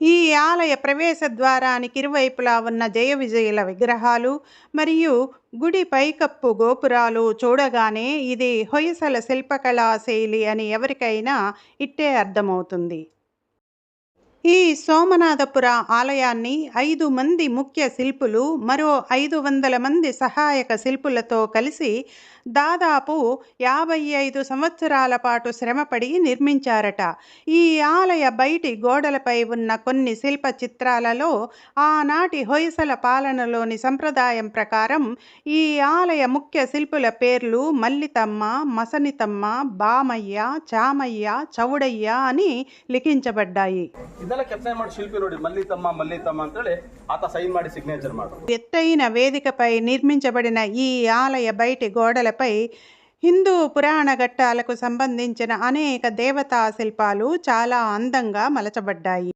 ఈ ఆలయ ప్రవేశ ద్వారానికి ఇరువైపులా ఉన్న జయ విజయుల విగ్రహాలు మరియు గుడి పైకప్పు గోపురాలు చూడగానే ఇది హొయసల శిల్పకళా శైలి అని ఎవరికైనా ఇట్టే అర్థమవుతుంది. ఈ సోమనాథపుర ఆలయాన్ని ఐదు మంది ముఖ్య శిల్పులు మరో ఐదు వందల మంది సహాయక శిల్పులతో కలిసి దాదాపు యాభై ఐదు సంవత్సరాల పాటు శ్రమపడి నిర్మించారట. ఈ ఆలయ బయటి గోడలపై ఉన్న కొన్ని శిల్ప చిత్రాలలో ఆనాటి హొయసల పాలనలోని సంప్రదాయం ప్రకారం ఈ ఆలయ ముఖ్య శిల్పుల పేర్లు మల్లితమ్మ మసనితమ్మ బామయ్య చామయ్య చౌడయ్య అని లిఖించబడ్డాయి. ಇದೆಲ್ಲ ಕೆತ್ತನೆ ಮಾಡಿ ಶಿಲ್ಪಿ ನೋಡಿ ಮಲ್ಲಿತಮ್ಮ ಮಲ್ಲಿತಮ್ಮ ಅಂತೇಳಿ ಆತ ಸೈನ್ ಮಾಡಿ ಸಿಗ್ನೇಚರ್ ಮಾಡೋದು ఎత్తైన వేదికపై నిర్మించబడిన ఈ ఆలయ బయటి గోడలపై హిందూ పురాణ ఘట్టాలకు సంబంధించిన అనేక దేవతా శిల్పాలు చాలా అందంగా మలచబడ్డాయి